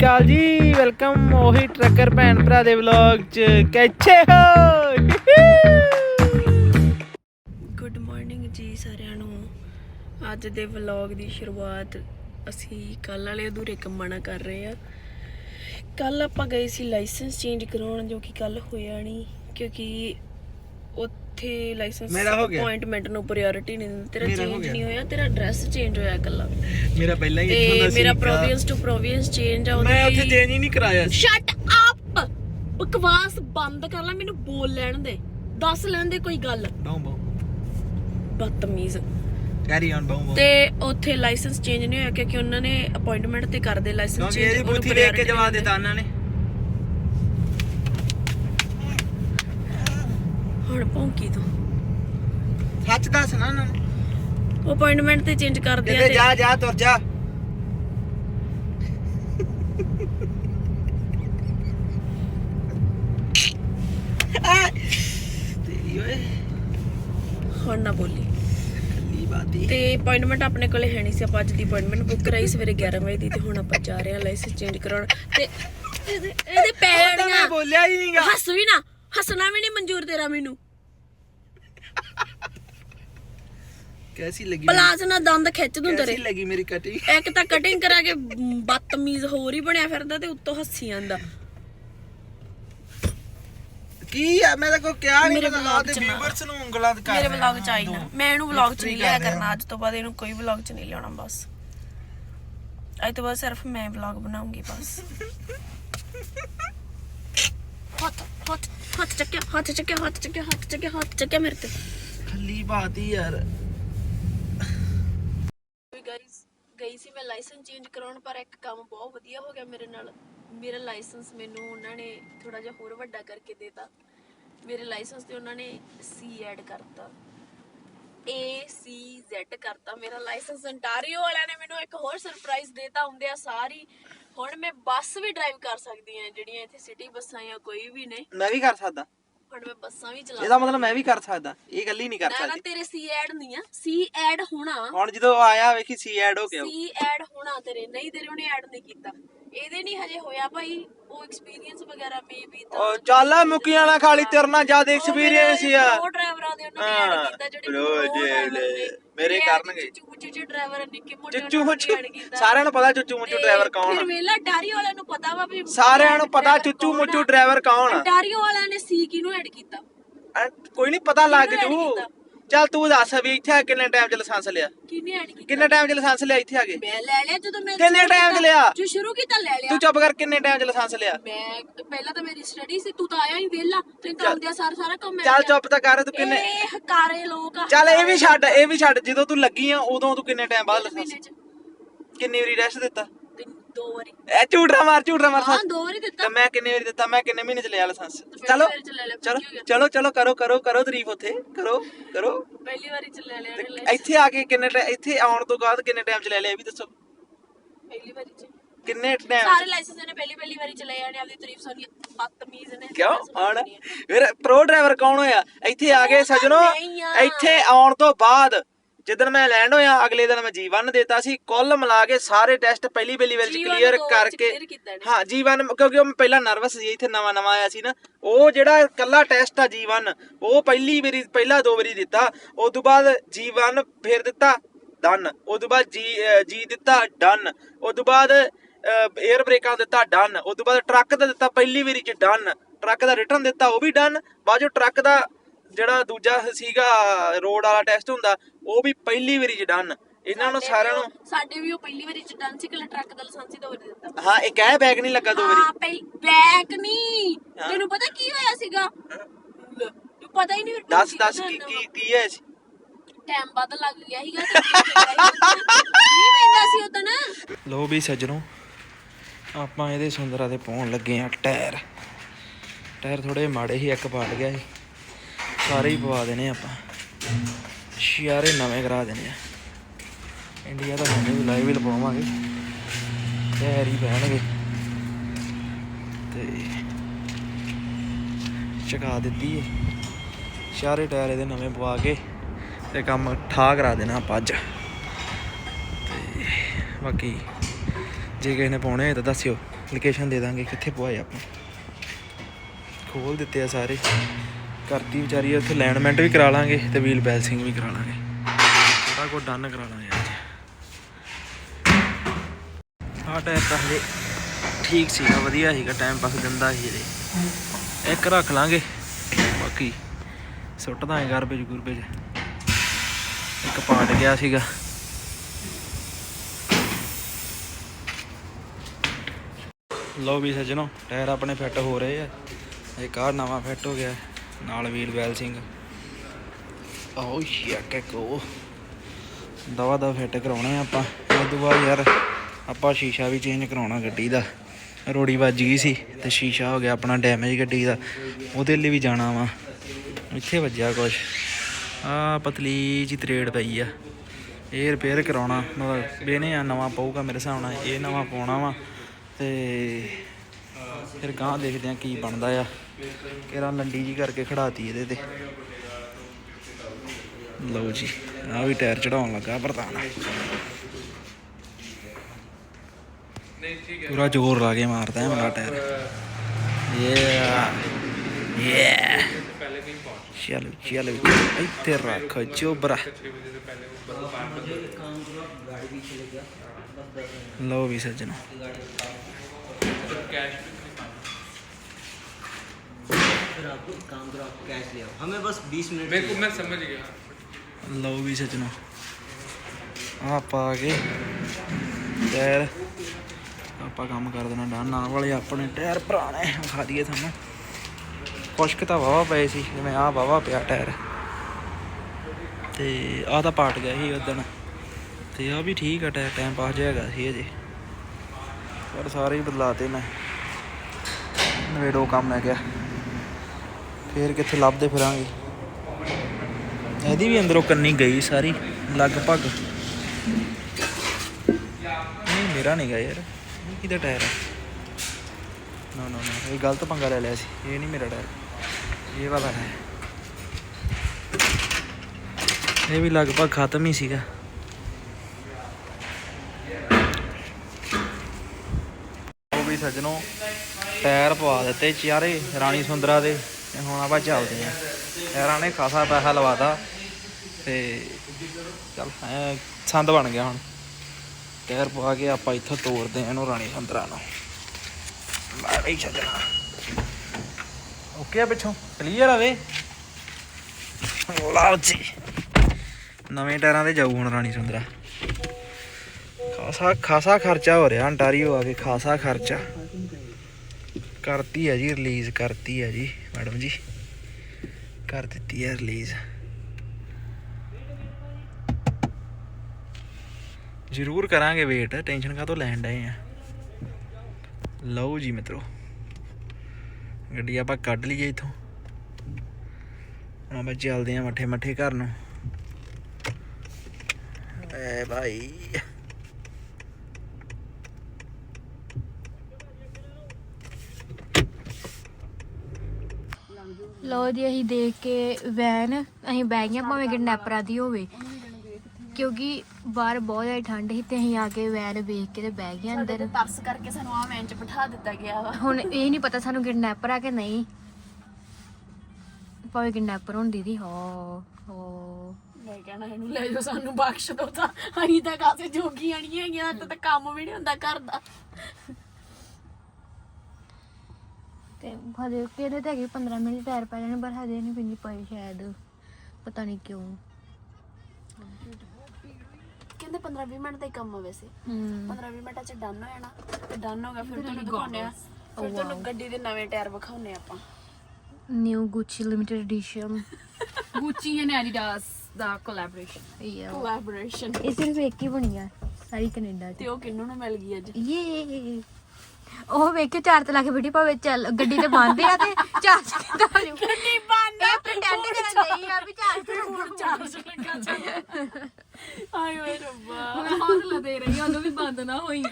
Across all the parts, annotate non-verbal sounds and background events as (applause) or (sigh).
ਕਾਲ ਜੀ, ਵੈਲਕਮ ਉਹੀ ਟਰੱਕਰ ਭੈਣ ਭਰਾ ਦੇ ਵਲੌਗ ਚ। ਕੈਚੇ ਹੋ? ਗੁੱਡ ਮਾਰਨਿੰਗ ਜੀ ਸਾਰਿਆਂ ਨੂੰ। ਅੱਜ ਦੇ ਵਲੌਗ ਦੀ ਸ਼ੁਰੂਆਤ ਅਸੀਂ ਕੱਲ ਵਾਲੇ ਅਧੂਰੇ ਕੰਮਾਂ ਨਾਲ ਕਰ ਰਹੇ ਆ ਕੱਲ ਆਪਾਂ ਗਏ ਸੀ ਲਾਇਸੈਂਸ ਚੇਂਜ ਕਰਾਉਣ, ਜੋ ਕਿ ਕੱਲ ਹੋਇਆ ਨਹੀਂ, ਕਿਉਂਕਿ ਉੱਥੇ ਲਾਇਸੈਂਸ ਮੇਰਾ ਹੋ ਗਿਆ। ਅਪਾਇੰਟਮੈਂਟ ਨੂੰ ਪ੍ਰਾਇੋਰਟੀ ਨਹੀਂ ਦਿੰਦੇ ਤੇਰਾ ਮੇਰਾ ਹੋ ਚੇਂਜ ਗਿਆ। ਨਹੀਂ ਹੋਇਆ ਤੇਰਾ ਐਡਰੈਸ ਚੇਂਜ ਹੋਇਆ ਕੱਲਾ ਮੇਰਾ ਪਹਿਲਾਂ ਹੀ ਤੇ ਮੇਰਾ ਪ੍ਰੋਵਿੰਸ ਟੂ ਪ੍ਰੋਵਿੰਸ ਚੇਂਜ ਆ ਮੈਂ ਉੱਥੇ ਚੇਂਜ ਹੀ ਨਹੀਂ ਕਰਾਇਆ। ਸੀ ਸ਼ਟ ਅਪ ਬਕਵਾਸ ਬੰਦ ਕਰ ਲੈ ਮੈਨੂੰ ਬੋਲ ਲੈਣ ਦੇ ਦੱਸ ਲੈਣ ਦੇ ਕੋਈ ਗੱਲ। ਬਾਉ ਬਾਉ ਬਦਤਮੀਜ਼। ਕੈਰੀ ਔਨ ਬਾਉ ਬਾਉ ਤੇ ਉੱਥੇ ਲਾਇਸੈਂਸ ਚੇਂਜ ਨਹੀਂ ਹੋਇਆ ਕਿਉਂਕਿ ਉਹਨਾਂ ਨੇ ਅਪਾਇੰਟਮੈਂਟ ਤੇ ਕਰਦੇ ਲਾਇਸੈਂਸ ਕਿਉਂਕਿ ਚੇਂਜ ਬੁੱਧੀ ਵੇਖ ਕੇ ਜਵਾਬ ਦਿੱਤਾ। ਉਹਨਾਂ ਨੇ। ਹੁਣ ਭੌਂਕੀ ਤੂੰ। ਸੱਚ ਦੱਸ ਨਾ ਉਹਨਾਂ ਨੂੰ। ਅਪਾਇੰਟਮੈਂਟ ਤੇ ਚੇਂਜ ਕਰਦੇ ਆ ਕਿਤੇ ਤੇ ਜਾ ਜਾ ਤੁਰ ਜਾ। ਤੇਰੀ ਓਏ। ਹੁਣ ਨਾ ਬੋਲੀ। ਕੱਲੀ ਬਾਤੀ ਤੇ ਅਪਾਇੰਟਮੈਂਟ ਆਪਣੇ ਕੋਲੇ ਹੈ ਨਹੀਂ ਸੀ ਆਪਾਂ ਅੱਜ ਦੀ ਅਪਾਇੰਟਮੈਂਟ ਬੁੱਕ ਕਰਾਈ ਸਵੇਰੇ 11 ਵਜੇ ਦੀ ਤੇ ਹੁਣ ਆਪਾਂ ਜਾ ਰਹੇ ਹਾਂ ਲਾਇਸੈਂਸ ਚੇਂਜ ਕਰਾਉਣ। ਤੇ ਇਹਦੇ ਇਹਦੇ ਤਾਂ ਮੈਂ ਪੈੜੀਆਂ ਬੋਲਿਆ ਹੀ ਨਹੀਂਗਾ ਹੱਸ ਵੀ ਨਾ ਹੱਸਣਾ ਵੀ ਨਹੀਂ ਮਨਜ਼ੂਰ ਤੇਰਾ ਮੈਨੂੰ। ਕੈਸੀ ਲੱਗੀ ਪਲਾਜ਼ ਨਾਲ ਦੰਦ ਖਿੱਚ ਦੂੰ ਕੈਸੀ ਤੇਰੇ ਲੱਗੀ ਮੇਰੀ ਕਟਿੰਗ ਇੱਕ ਤਾਂ ਕਟਿੰਗ ਕਰਾ ਕੇ ਬਦਤਮੀਜ਼ ਹੋਰ ਹੀ ਬਣਿਆ ਫਿਰਦਾ ਤੇ ਉੱਤੋਂ ਹੱਸੀ ਜਾਂਦਾ। ਕੀ ਆ? ਮੈਂ ਤਾਂ ਕੋਈ ਕਿਹਾ ਨਹੀਂ ਮੇਰੇ ਮੈਂ vlog ਤਾਂ ਚ ਨਾ। ਵੀਵਰਸ ਨੂੰ ਉਂਗਲਾਂ ਕਰ ਮੇਰੇ। ਵਲੌਗ ਚ ਆਈ ਨਾ। ਮੈਂ ਇਹਨੂੰ ਵਲੌਗ ਚ ਨਹੀਂ ਲਿਆ। ਕਰਨਾ ਅੱਜ ਤੋਂ ਬਾਅਦ ਇਹਨੂੰ ਕੋਈ ਵਲੌਗ ਚ ਨਹੀਂ ਲਿਆਉਣਾ ਬਸ। ਅੱਜ ਤੋਂ ਬਾਅਦ ਸਿਰਫ ਮੈਂ ਵਲੌਗ ਬਣਾਉਂਗੀ ਬਸ। ਹੱਥ ਹੱਥ ਹੱਥ ਚੱਕਿਆ ਹੱਥ ਚੱਕਿਆ ਹੱਥ ਚੱਕਿਆ ਹੱਥ ਚੱਕਿਆ ਹੱਥ ਚੱਕਿਆ ਮੇਰੇ ਤੇ। ਖੱਲੀ ਬਾਤੀ ਯਾਰ ਗਾਇਸ ਗਈ ਸੀ ਮੈਂ ਲਾਇਸੈਂਸ ਚੇਂਜ ਕਰਾਉਣ, ਪਰ ਇੱਕ ਕੰਮ ਬਹੁਤ ਵਧੀਆ ਹੋ ਗਿਆ ਮੇਰੇ ਨਾਲ। ਮੇਰਾ ਲਾਇਸੈਂਸ ਮੈਨੂੰ ਉਹਨਾਂ ਨੇ ਥੋੜਾ ਜਿਹਾ ਹੋਰ ਵੱਡਾ ਕਰਕੇ ਦੇਤਾ। ਮੇਰੇ ਲਾਇਸੈਂਸ ਤੇ ਉਹਨਾਂ ਨੇ ਸੀ ਐਡ ਕਰਤਾ। A, C, Z ਕਰਤਾ ਮੇਰਾ ਲਾਇਸੈਂਸ ਅੰਟਾਰੀਓ ਵਾਲਿਆਂ ਨੇ ਮੈਨੂੰ ਇੱਕ ਹੋਰ ਸਰਪ੍ਰਾਈਜ਼ ਦੇਤਾ ਹੁੰਦੇ ਆ ਸਾਰੀ। ਹੁਣ ਮੈਂ ਬੱਸ ਵੀ ਡਰਾਈਵ ਕਰ ਸਕਦੀ ਆ ਜਿਹੜੀਆਂ ਇੱਥੇ ਸਿਟੀ ਬੱਸਾਂ ਜਾਂ ਕੋਈ ਵੀ ਨੇ। ਮੈਂ ਵੀ ਕਰ ਸਕਦਾ। ਹੁਣ ਮੈਂ ਬੱਸਾਂ ਵੀ ਚਲਾ ਇਹਦਾ ਮਤਲਬ ਮੈਂ ਵੀ ਕਰ ਸਕਦਾ ਇਹ ਗੱਲ ਹੀ ਨਹੀਂ ਕਰ ਨਾ ਨਾ ਸਕਦੀ। ਤੇਰੇ ਸੀ ਐਡ ਨਹੀਂ ਆ। ਸੀ ਐਡ ਹੋਣਾ। ਹੁਣ ਜਦੋਂ ਆਇਆ ਵੇਖੀ ਸੀ ਐਡ ਹੋ ਗਿਆ। ਸੀ ਐਡ ਹੋਣਾ ਤੇਰੇ। ਨਹੀਂ ਤੇਰੇ ਉਹਨੇ ਐਡ ਨਹੀਂ ਕੀਤਾ। ਇਹਦੇ ਨਹੀਂ ਹਜੇ ਹੋਇਆ ਭਾਈ। ਉਹ ਐਕਸਪੀਰੀਅੰਸ ਵਗੈਰਾ ਮੇ ਵੀ ਤਾਂ ਉਹ ਚੱਲ ਮੁਕੀਆਂ ਨਾ ਖਾਲੀ ਤੇਰੇ ਨਾਲ ਜ਼ਿਆਦਾ ਐਕਸਪੀਰੀਅੰਸ ਆ ਉਹ ਡਰਾਈਵਰਾਂ ਦੇ ਉਹਨਾਂ ਨੇ ਹਾਂ, ਐਡ ਕੀਤਾ ਜਿਹੜੇ pro pro ਜਿਹੜੇ driver ਨੇ। ਮੇਰੇ ਇਹ ਕਰਨਗੇ। ਚੁੱਚੂ ਜਿਹੇ ਡਰਾਈਵਰ ਨਿੱਕੇ ਮੋਟੇ ਚੁੱਚੂ ਮੁੱਚੂ। ਸਾਰਿਆਂ ਨੂੰ ਪਤਾ ਚੁੱਚੂ ਮੁੱਚੂ ਡਰਾਈਵਰ ਕੌਣ ਫਿਰ ਆ ਵੇਲਾ ਡਾਰੀ ਵਾਲਿਆਂ ਨੂੰ ਪਤਾ ਵਾ ਵੀ ਸਾਰਿਆਂ ਨੂੰ ਪਤਾ ਚੁੱਚੂ ਮੁੱਚੂ ਡਰਾਈਵਰ ਕੌਣ ਆ ਡਾਰੀਓ ਵਾਲਿਆਂ ਨੇ ਸੀ ਕਿਹਨੂੰ ਐਡ ਕੀਤਾ ਐ, ਕੋਈ ਨਹੀਂ ਪਤਾ ਲੱਗ ਜੂ? ਚੱਲ ਤੂੰ ਦੱਸ ਵੀ ਇੱਥੇ ਆ ਕਿੰਨੇ ਟਾਈਮ ਚ ਲਾਇਸੈਂਸ ਲਿਆ? ਕਿਹਨੇ ਐਡ ਕੀਤਾ ਕਿੰਨੇ ਟਾਈਮ ਚ ਲਾਇਸੈਂਸ ਲਿਆ ਇੱਥੇ ਆ ਕੇ? ਮੈਂ ਲੈ ਲਿਆ ਜਦੋਂ ਮੈਂ ਕਿੰਨੇ ਸ਼ੁਰੂ time 'ਚ ਕੀਤਾ- ਲਿਆ? ਜੋ ਸ਼ੁਰੂ ਕੀਤਾ ਲੈ ਲਿਆ। ਤੂੰ ਚੁੱਪ ਕਰ ਕਿੰਨੇ ਟਾਈਮ ਚ ਲਾਇਸੈਂਸ ਲਿਆ? ਮੈਂ ਪਹਿਲਾਂ ਤਾਂ ਮੇਰੀ ਸਟੱਡੀ ਸੀ ਤੂੰ ਤਾਂ ਆਇਆ ਹੀ ਵਿਹਲਾ। ਤੈਨੂੰ ਤਾਂ ਆਉਂਦਿਆ ਸਾਰਾ ਸਾਰਾ ਕੰਮ ਮੈਂ ਚੱਲ। ਚੁੱਪ ਤਾਂ ਕਰ ਤੂੰ ਕਿੰਨੇ ਇਹ ਹਕਾਰੇ ਲੋਕ ਆ। ਚੱਲ ਇਹ ਵੀ ਛੱਡ ਇਹ ਵੀ ਛੱਡ ਜਦੋਂ ਤੂੰ ਲੱਗੀ ਆ ਉਦੋਂ ਤੂੰ ਕਿੰਨੇ ਟਾਈਮ ਬਾਅਦ ਮਹੀਨੇ ਲਾਇਸੈਂਸ ਚ। ਕਿੰਨੀ ਵਾਰੀ ਰੈਸਟ ਦਿੱਤਾ? ਦੋ ਵਾਰੀ। ਐ ਝੂਠਾ ਮਾਰ ਝੂਠਾ ਮਾਰ ਹਾਂ ਦੋ ਵਾਰੀ ਦਿੱਤਾ। ਤੇ ਮੈਂ ਕਿੰਨੇ ਵਾਰੀ ਦਿੱਤਾ? ਮੈਂ ਕਿੰਨੇ ਮਹੀਨੇ ਚ ਲਿਆ ਲਾਇਸੈਂਸ? ਚਲੋ ਚਲੋ? ਚਲੋ ਚਲੋ ਕਰੋ ਕਰੋ ਕਰੋ ਤਾਰੀਫ ਉੱਥੇ। ਕਰੋ ਕਰੋ। ਪਹਿਲੀ ਵਾਰੀ ਚ ਲੈ ਲਿਆ ਇੱਥੇ ਆ ਕੇ ਕਿੰਨੇ ਇੱਥੇ ਆਉਣ ਤੋਂ ਬਾਅਦ ਕਿੰਨੇ ਟਾਈਮ ਚ ਲੈ ਲਿਆ ਇਹ ਵੀ ਦੱਸੋ? ਪਹਿਲੀ ਵਾਰੀ ਚ। ਕਿੰਨੇ ਟਾਈਮ ਸਾਰੇ ਲਾਇਸੈਂਸ ਨੇ ਪਹਿਲੀ ਪਹਿਲੀ ਵਾਰੀ ਚ ਲਏ ਆਣੇ ਆਪਦੀ ਤਾਰੀਫ ਸੁਣੀ ਬਦਤਮੀਜ਼ ਨੇ ਕਿਉਂ? ਆਣ। ਫਿਰ ਪ੍ਰੋ ਡਰਾਈਵਰ ਕੌਣ ਹੋਇਆ? ਇੱਥੇ ਆ ਗਏ ਸਜਣੋ। ਇੱਥੇ ਆਉਣ ਤੋਂ ਬਾਅਦ ਜਿੱਦਣ ਮੈਂ ਲੈਂਡ ਹੋਇਆ ਅਗਲੇ ਦਿਨ ਮੈਂ ਜੀਵਨ ਦੇਤਾ ਸੀ। ਕੁੱਲ ਮਿਲਾ ਕੇ ਸਾਰੇ ਟੈਸਟ ਪਹਿਲੀ ਪਹਿਲੀ ਵਾਰ ਚ G1 ਕਲੀਅਰ ਕਰਕੇ। ਹਾਂ ਜੀਵਨ ਕਿਉਂਕਿ ਉਹ ਮੈਂ ਪਹਿਲਾਂ ਨਰਵਸ ਸੀ ਇੱਥੇ ਨਵਾਂ ਨਵਾਂ ਆਇਆ ਸੀ ਨਾ। ਉਹ ਜਿਹੜਾ ਕੱਲਾ ਟੈਸਟ ਆ ਜੀਵਨ ਉਹ ਪਹਿਲੀ ਵਾਰੀ ਪਹਿਲਾ ਦੋ ਵਾਰੀ ਦਿੱਤਾ। ਉਸ ਤੋਂ ਬਾਅਦ ਜੀਵਨ ਫੇਰ ਦਿੱਤਾ ਡਨ ਉਸ ਤੋਂ ਬਾਅਦ ਜੀ ਜੀ ਦਿੱਤਾ ਡਨ ਉਸ ਤੋਂ ਬਾਅਦ 에ਅਰ ਬ੍ਰੇਕਾਂ ਦਿੱਤਾ ਡਨ ਉਸ ਤੋਂ ਬਾਅਦ ਟਰੱਕ ਦਾ ਦਿੱਤਾ ਪਹਿਲੀ ਵਾਰੀ ਚ ਡਨ ਟਰੱਕ ਦਾ ਰਿਟਰਨ ਦਿੱਤਾ ਉਹ ਵੀ ਡਨ ਬਾਅਦ ਜੋ ਟਰੱਕ ਦਾ ਜਿਹੜਾ ਦੂਜਾ ਸੀਗਾ ਰੋਡ ਵਾਲਾ ਟੈਸਟ ਹੁੰਦਾ ਉਹ ਵੀ ਪਹਿਲੀ ਵਾਰੀ ਚ ਡਨ ਇਹਨਾਂ ਨੂੰ ਸਾਰਿਆਂ ਨੂੰ ਸਾਡੇ ਵੀ ਉਹ ਪਹਿਲੀ ਵਾਰੀ ਚ ਡਨ ਸੀ ਕਿ ਟਰੱਕ ਦਾ ਲਾਇਸੈਂਸ ਹੀ ਦੋ ਵਾਰੀ ਦਿੱਤਾ। ਹਾਂ ਇੱਕ ਇਹ ਬੈਗ ਨਹੀਂ ਲੱਗਾ ਦੋ ਵਾਰੀ। ਹਾਂ ਪਹਿਲ ਬੈਕ ਨਹੀਂ। ਹਾਂ। ਤੈਨੂੰ ਪਤਾ ਕੀ ਹੋਇਆ ਸੀਗਾ? ਲੈ, ਤੂੰ ਪਤਾ ਹੀ ਨਹੀਂ ਫਿਰ ਦੱਸ ਦੱਸ ਕੀ ਕੀ ਕੀ ਹੈ ਸੀ? ਟਾਈਮ ਵੱਧ ਲੱਗ ਗਿਆ ਸੀਗਾ ਤੇ ਨਹੀਂ ਪੈਂਦਾ ਸੀ ਉਦੋਂ ਨਾ ਲੋ ਵੀ ਸੱਜਣੋ ਆਪਾਂ ਇਹਦੇ ਸੁੰਦਰਾ ਤੇ ਪਾਉਣ ਲੱਗੇ ਆ ਟਾਇਰ। ਟਾਇਰ ਥੋੜੇ ਮਾੜੇ ਸੀ ਇੱਕ ਪਾਟ ਗਿਆ ਸੀ। ਸਾਰੇ ਹੀ ਪਵਾ ਦੇਣੇ ਆਪਾਂ। ਸ਼ਿਆਰੇ ਨਵੇਂ ਕਰਾ ਦੇਣੇ ਆ। ਇੰਡੀਆ ਦਾ ਨਵੇਂ ਵੀ ਲਾਈਵ ਵੀ ਲਵਾਵਾਂਗੇ। ਟਾਇਰ ਹੀ ਪੈਣਗੇ। ਤੇ ਚਕਾ ਦਿੱਤੀ ਏ। ਸ਼ਿਆਰੇ ਟਾਇਰ ਇਹਦੇ ਨਵੇਂ ਪਵਾ ਕੇ ਤੇ ਕੰਮ ਠਾ ਕਰਾ ਦੇਣਾ ਆਪਾਂ ਅੱਜ। ਤੇ ਬਾਕੀ ਜੇ ਕਿਸੇ ਨੇ ਪਾਉਣੇ ਹੋਏ ਤਾਂ ਦੱਸਿਓ। ਲੋਕੇਸ਼ਨ ਦੇ ਦਾਂਗੇ, ਕਿੱਥੇ ਪਵਾਏ ਆਪਾਂ। ਖੋਲ ਦਿੱਤੇ ਆ ਸਾਰੇ। ਕਰਤੀ ਵਿਚਾਰੀ, ਉੱਥੇ ਲੈਂਡਮੈਂਟ ਵੀ ਕਰਾ ਲਾਂਗੇ ਤੇ ਵੀਲ ਬੈਲਸਿੰਗ ਵੀ ਕਰਾ ਲਾਂਗੇ। ਸਾਰਾ ਕੁਝ ਡਨ ਕਰਾ ਲਾਂਗੇ ਅੱਜ। ਆਹ ਟਾਇਰ ਤਾਂ ਹਜੇ ਠੀਕ ਸੀਗਾ, ਵਧੀਆ ਸੀਗਾ ਟਾਈਮ ਪਾਸ ਦਿੰਦਾ ਸੀ ਇਹਦੇ ਇੱਕ ਰੱਖ ਲਾਂਗੇ, ਬਾਕੀ ਸੁੱਟ ਦਾਂਗੇ ਗਾਰਬੇਜ ਗੁਰਬੇਜ ਇੱਕ ਪਾਟ ਗਿਆ ਸੀਗਾ। ਲਓ ਵੀ ਸੱਜਣੋ, ਟਾਇਰ ਆਪਣੇ ਫਿੱਟ ਹੋ ਰਹੇ ਆ। ਇੱਕ ਕਾਰ ਨਵਾਂ ਫਿੱਟ ਹੋ ਗਿਆ। ਨਾਲ ਵੀਰ ਵੈਲ ਸਿੰਘ। ਆਓ ਸ਼ਿਆ ਕੋ ਦਵਾ ਦਾ ਫਿੱਟ ਕਰਾਉਣੇ ਆ ਆਪਾਂ। ਉਸ ਤੋਂ ਬਾਅਦ ਯਾਰ ਆਪਾਂ ਸ਼ੀਸ਼ਾ ਵੀ ਚੇਂਜ ਕਰਾਉਣਾ ਗੱਡੀ ਦਾ। ਰੋੜੀ ਵੱਜ ਗਈ ਸੀ ਤੇ ਸ਼ੀਸ਼ਾ ਹੋ ਗਿਆ ਆਪਣਾ ਡੈਮੇਜ ਗੱਡੀ ਦਾ। ਉਹਦੇ ਲਈ ਵੀ ਜਾਣਾ ਵਾ। ਇੱਥੇ ਵੱਜਿਆ ਕੁਛ। ਆ ਪਤਲੀ ਜੀ ਤਰੇੜ ਪਈ ਆ। ਇਹ ਰਿਪੇਅਰ ਕਰਾਉਣਾ। ਮਤਲਬ ਬੇਨੇ ਆ ਨਵਾਂ ਪਊਗਾ ਮੇਰੇ ਹਿਸਾਬ ਨਾਲ। ਇਹ ਨਵਾਂ ਪਾਉਣਾ ਵਾ। ਤੇ ਫਿਰ ਗਾਂ ਦੇਖਦੇ ਆ ਕੀ ਬਣਦਾ ਆ। ਕਿਹੜਾ ਲੰਡੀ ਜੀ ਕਰਕੇ ਖੜਾਤੀ ਇਹਦੇ ਤੇ। ਲਓ ਜੀ ਆ ਵੀ ਟਾਇਰ ਚੜਾਉਣ ਲੱਗਾ ਪ੍ਰਧਾਨ। ਪੂਰਾ ਜ਼ੋਰ ਲਾ ਕੇ ਮਾਰਦਾ ਹੈ ਮੇਰਾ ਟਾਇਰ। ਇਹ ਯੇ ਚਲੋ ਚਲੋ ਇੱਥੇ ਰੱਖ ਚੋਬਰਾ। ਲਓ ਵੀ ਸੱਜਣੋ। फिर आपको काम करो आप कैश ले आओ हमें बस बीस मिनट मेरे को मैं समझ गया ਲਓ ਵੀ ਸੱਜਣੋ ਆ ਪਾ ਕੇ ਟਾਇਰ ਆਪਾਂ ਕੰਮ ਕਰ ਦੇਣਾ ਡਨ ਨਾਲ ਵਾਲੇ ਆਪਣੇ ਟਾਇਰ ਪੁਰਾਣੇ ਵਿਖਾ ਦਈਏ ਤੁਹਾਨੂੰ ਕੁਛ ਕੁ ਤਾਂ ਵਾਵਾ ਪਏ ਸੀ ਜਿਵੇਂ ਆ ਵਾਵਾ ਪਿਆ ਟਾਇਰ ਤੇ ਆ ਤਾਂ ਪਾਟ ਗਿਆ ਸੀ ਉਦਣ ਤੇ ਆ ਵੀ ਠੀਕ ਆ ਟਾਇਰ ਟਾਈਮ ਪਾਸ ਜਿਹਾ ਹੈਗਾ ਸੀ ਅਜੇ ਪਰ ਸਾਰੇ ਹੀ ਬਦਲਾਤੇ ਮੈਂ ਨਵੇੜੋ ਕੰਮ ਹੈ ਗਿਆ ਫੇਰ ਕਿੱਥੇ ਲੱਭਦੇ ਫਿਰਾਂਗੇ। ਇਹਦੀ ਵੀ ਅੰਦਰੋਂ ਕੰਨੀ ਗਈ ਸਾਰੀ, ਲਗਭਗ। ਨਹੀਂ, ਮੇਰਾ ਨਹੀਂ ਗਾ ਯਾਰ। ਇਹ ਕਿਹਦਾ ਟਾਇਰ ਹੈ ਨਾ ਨਾ ਨਾ, ਇਹ ਗਲਤ ਪੰਗਾ ਲੈ ਲਿਆ ਸੀ। ਇਹ ਨਹੀਂ ਮੇਰਾ ਟਾਇਰ। ਇਹ ਵਾਲਾ ਹੈ। ਇਹ ਵੀ ਲਗਭਗ ਖਤਮ ਹੀ ਸੀਗਾ। ਉਹ ਵੀ ਸੱਜਣੋ, ਟਾਇਰ ਪਵਾ ਦਿੱਤੇ ਚਾਰੇ, ਰਾਣੀ ਸੁੰਦਰਾ ਦੇ। ਤੇ ਹੁਣ ਆਪਾਂ ਚੱਲਦੇ ਆਂ ਟਾਇਰਾਂ ਨੇ ਖਾਸਾ ਪੈਸਾ ਲਵਾਤਾ। ਤੇ ਚੱਲ, ਐ ਸੰਦ ਬਣ ਗਿਆ ਹੁਣ। ਟਾਇਰ ਪਵਾ ਕੇ ਆਪਾਂ ਇੱਥੋਂ ਤੋੜਦੇ ਆਂ ਇਹਨੂੰ ਰਾਣੀ ਸੁੰਦਰਾ ਨੂੰ। ਮਾਰੇ ਛੱਡਣਾ। ਓਕੇ ਆ ਪਿੱਛੋਂ? ਕਲੀਅਰ ਆਵੇ ਲਓ ਜੀ। ਨਵੇਂ ਟਾਇਰਾਂ ਤੇ ਜਾਊ ਹੁਣ ਰਾਣੀ ਸੁੰਦਰਾ ਖਾਸਾ ਖਾਸਾ ਖਰਚਾ ਹੋ ਰਿਹਾ। ਅੰਟਾਰੀਓ ਆ ਕੇ ਖਾਸਾ ਖਰਚਾ। ਕਰਤੀ ਹੈ ਜੀ ਰਿਲੀਜ਼ ਕਰਤੀ ਹੈ ਜੀ। ਮੈਡਮ ਜੀ ਕਰ ਦਿੱਤੀ ਹੈ ਰਿਲੀਜ਼ ਜ਼ਰੂਰ ਕਰਾਂਗੇ ਵੇਟ ਟੈਨਸ਼ਨ ਕਾਹਤੋਂ ਲੈਣ ਡਏ ਆ ਲਓ ਜੀ ਮਿੱਤਰੋ ਗੱਡੀ ਆਪਾਂ ਕੱਢ ਲਈਏ ਇਥੋਂ ਹੁਣ ਆਪਾਂ ਚੱਲਦੇ ਆ ਮੱਠੇ ਮੱਠੇ ਘਰ ਨੂੰ ਏ ਭਾਈ ਲੋ ਜੀ ਅਸੀਂ ਦੇਖ ਕੇ ਵੈਨ ਅਸੀਂ ਬਹਿ ਗਏ ਭਾਵੇਂ ਕਿਡਨੈਪਰਾਂ ਦੀ ਹੋਵੇ। ਕਿਉਂਕਿ ਬਾਹਰ ਬਹੁਤ ਜ਼ਿਆਦਾ ਠੰਡ ਸੀ ਤੇ ਅਸੀਂ ਆ ਕੇ ਵੈਨ ਵੇਖ ਕੇ ਤੇ ਬਹਿ ਗਏ ਅੰਦਰ। ਤਰਸ ਕਰਕੇ ਸਾਨੂੰ ਆ ਵੈਨ ਚ ਬਿਠਾ ਦਿੱਤਾ ਗਿਆ ਵਾ। ਹੁਣ ਇਹ ਨਹੀਂ ਪਤਾ ਸਾਨੂੰ ਕਿਡਨੈਪਰ ਆ ਕਿ ਨਹੀਂ। ਭਾਵੇਂ ਕਿਡਨੈਪਰ ਹੋਣ ਦੀਦੀ ਹੋ ਹੋ। ਮੈਂ ਕਹਿਣਾ ਇਹਨੂੰ ਲੈ ਜਾਓ ਸਾਨੂੰ ਬਖਸ਼ ਦੋ ਤਾਂ। ਅਸੀਂ ਤਾਂ ਕਾਸੇ ਜੋਗੀਆਂ ਨਹੀਂ ਹੈਗੀਆਂ ਤਾਂ ਕੰਮ ਵੀ ਨਹੀਂ ਹੁੰਦਾ ਘਰ ਦਾ। ਤੇ ਹਜੇ ਕਿਹਦੇ ਤੇ ਹੈਗੇ? 15 ਮਿੰਟ ਟਾਇਰ ਪੈ ਜਾਣੇ ਪਰ ਹਜੇ ਨਹੀਂ ਪਿੰਨੀ ਪਈ ਸ਼ਾਇਦ। ਪਤਾ ਨਹੀਂ ਕਿਉਂ। ਕਹਿੰਦੇ 15 20 ਮਿੰਟ ਦਾ ਹੀ ਕੰਮ ਆ ਵੈਸੇ। ਹੂੰ। 15 20 ਮਿੰਟਾਂ ਚ ਡਨ ਹੋ ਜਾਣਾ। ਤੇ ਡਨ ਹੋ ਗਿਆ ਫਿਰ ਤੁਹਾਨੂੰ ਦਿਖਾਉਣੇ ਆ। ਫਿਰ ਤੁਹਾਨੂੰ ਗੱਡੀ ਦੇ ਨਵੇਂ ਟਾਇਰ ਵਿਖਾਉਣੇ ਆਪਾਂ। New Gucci limited edition. Gucci and Adidas, the collaboration. ਇਹ ਕੋਲੈਬੋਰੇਸ਼ਨ ਇਹ ਸਿਰਫ ਇੱਕ ਹੀ ਬਣੀ ਆ ਸਾਰੀ ਕੈਨੇਡਾ 'ਚ। ਤੇ ਉਹ ਕਿੰਨੂੰ ਨੂੰ ਮਿਲ ਗਈ ਅੱਜ? ਯੇ। ਉਹ ਵੇਖਿਓ ਚਾਰ ਤੇ ਲਾ ਕੇ ਬੈਠੀ ਭਾਵੇਂ ਚੱਲ ਗੱਡੀ ਤੇ ਬੰਦ ਆ ਤੇ ਚਾਰਜ ਕਿੱਦਾਂ ਜੂ ਗੱਡੀ ਬੰਦ ਇਹ ਪ੍ਰਟੈਂਡ ਕਰਨ ਨਹੀਂ ਆ ਵੀ ਚਾਰਜ ਤੇ ਚਾਰਜ ਲੱਗਾ ਚੱਲ। ਆਏ ਓਏ ਰੱਬਾ। ਮੈਂ ਹੌਸਲਾ ਦੇ ਰਹੀ ਹਾਂ ਉਹਨੂੰ ਵੀ ਬੰਦ ਨਾ ਹੋਈ।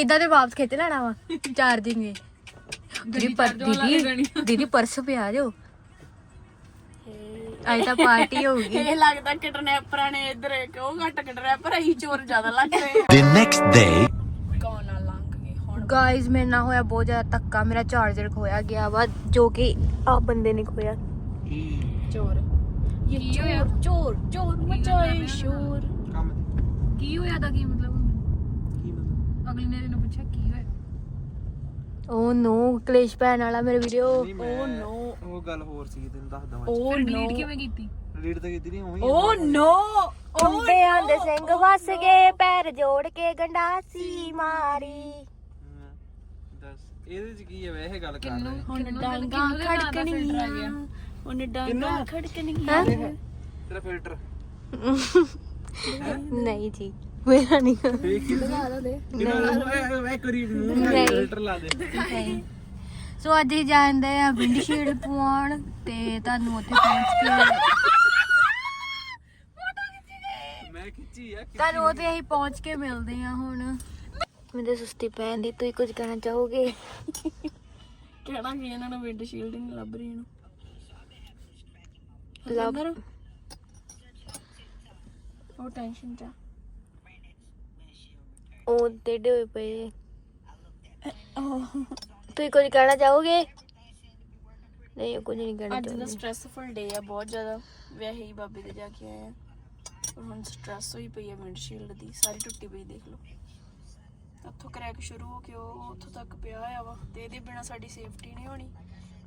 ਇਦਾਂ ਤੇ ਵਾਪਸ ਖਿੱਚ ਲੈਣਾ ਵਾ ਚਾਰਜਿੰਗ ਏ ਦੀਦੀ ਪਰ ਦੀਦੀ ਦੀਦੀ ਪਰਸ ਪਿਆ ਜੋ। ਅੱਜ ਤਾਂ ਪਾਰਟੀ ਹੋਊਗੀ ਇਹ ਲੱਗਦਾ ਕਿਡਨੈਪਰਾਂ ਨੇ ਇੱਧਰ ਇੱਕ ਉਹ ਘੱਟ ਕਿਡਨੈਪਰ ਅਸੀਂ ਚੋਰ ਜ਼ਿਆਦਾ ਲੱਗ ਰਹੇ ਆ। The next day, ਕੌਣ ਨਾਲ ਲੰਘ ਗਏ ਹੁਣ ਗਾਇਜ਼ ਮੇਰੇ ਨਾਲ ਹੋਇਆ ਬਹੁਤ ਜ਼ਿਆਦਾ ਧੱਕਾ ਮੇਰਾ ਚਾਰਜਰ ਖੋਇਆ ਗਿਆ ਵਾ ਜੋ ਕਿ ਆ ਬੰਦੇ ਨੇ ਖੋਇਆ। ਚੋਰ। ਇਹ ਕੀ ਹੋਇਆ? ਚੋਰ ਚੋਰ ਚੋਰ ਮਚਾਏ ਸ਼ੋਰ। ਕੀ ਹੋਇਆ ਦਾ ਕੀ ਮਤਲਬ ਕੀ ਮਤਲਬ? ਅਗਲੇ ਨੇ ਤੈਨੂੰ ਪੁੱਛਿਆ ਕੀ ਹੋਇਆ? ਓ ਨੋ ਕਲੇਸ਼ ਪੈਣ ਵਾਲਾ ਮੇਰੇ ਵੀਡੀਓ ਨਹੀਂ, ਮੈਂ- ਉਹ ਗੱਲ ਹੋਰ ਸੀ ਤੈਨੂੰ ਦੱਸਦਾ ਮੈਂ ਓ ਨੋ ਡਿਲੀਟ ਕਿਵੇਂ ਕੀਤੀ? ਲੀਡ ਤਾਂ ਕੀਤੀ ਨਹੀਂ ਉਹੀ ਓ ਨੋ ਮੁੰਡਿਆਂ ਦੇ ਸਿੰਘ ਵਸ ਗਏ ਪੈਰ ਜੋੜ ਕੇ ਗੰਡਾਸੀ ਮਾਰੀ ਹਮ, ਦੱਸ ਇਹਦੇ ਚ ਕੀ ਹੈ ਵੈਸੇ ਗੱਲ ਕਰ ਰਹੇ ਹੁਣ ਡਾਂਗਾ? ਖੜਕਣੀਆਂ ਹੁਣ ਡਾਂਗਾ? ਖੜਕਣੀਆਂ ਤੇਰਾ ਫਿਲਟਰ ਨਹੀਂ ਜੀ ਮੇਰਾ ਨਹੀਂ। ਵੇਖ ਕੇ ਲਗਾ ਦੇ ਮੈਂ ਕਰੀ ਮੂੰਹ। ਨਾਲ ਫਿਲਟਰ ਲਾ ਦੇ। ਸੋ ਅੱਜ ਹੀ ਜਾਂਦੇ ਆ ਵਿੰਡਸ਼ੀਲਡ ਪਵਾਉਣ ਤੇ ਤੁਹਾਨੂੰ ਉੱਥੇ ਪਹੁੰਚ ਕੇ ਮੈਂ ਖਿੱਚੀ ਆ। ਤੁਹਾਨੂੰ ਉੱਥੇ ਅਸੀਂ ਪਹੁੰਚ ਕੇ ਮਿਲਦੇ ਆ ਹੁਣ। ਮੇਰੇ ਸੁਸਤੀ ਪੈਣ ਦੀ ਤੁਸੀਂ ਕੁਝ ਕਹਿਣਾ ਚਾਹੋਗੇ? ਕਹਿਣਾ ਕਿ ਇਹਨਾਂ ਨੂੰ ਵਿੰਡ ਸ਼ੀਲਡ ਨਹੀਂ ਲੱਭ ਰਹੀ ਇਹਨੂੰ। ਲੱਭ ਉਹ ਟੈਨਸ਼ਨ ਚ। ਉਹ ਟੇਢੇ ਹੋਏ ਪਏ ਤੁਸੀਂ ਕੁਝ ਕਹਿਣਾ ਚਾਹੋਗੇ? ਨਹੀਂ ਉਹ ਕੁਝ ਨਹੀਂ ਕਹਿਣਾ ਅੱਜ ਦਾ ਸਟ੍ਰੈਸਫੁਲ ਡੇ ਆ ਬਹੁਤ ਜ਼ਿਆਦਾ। ਵਿਆਹੇ ਹੀ ਬਾਬੇ ਦੇ ਜਾ ਕੇ ਆਏ ਆ। ਪਰ ਹੁਣ ਸਟ੍ਰੈਸ ਹੋਈ ਪਈ ਆ ਵਿੰਡਸ਼ੀਲਡ ਦੀ ਸਾਰੀ ਟੁੱਟੀ ਪਈ ਦੇਖ ਲਓ। ਉੱਥੋਂ ਕਰੈਕ ਸ਼ੁਰੂ ਹੋ ਕੇ ਉਹ ਉੱਥੋਂ ਤੱਕ ਪਿਆ ਆ ਵਾ। ਤੇ ਇਹਦੇ ਬਿਨਾ ਸਾਡੀ ਸੇਫਟੀ ਨਹੀਂ ਹੋਣੀ।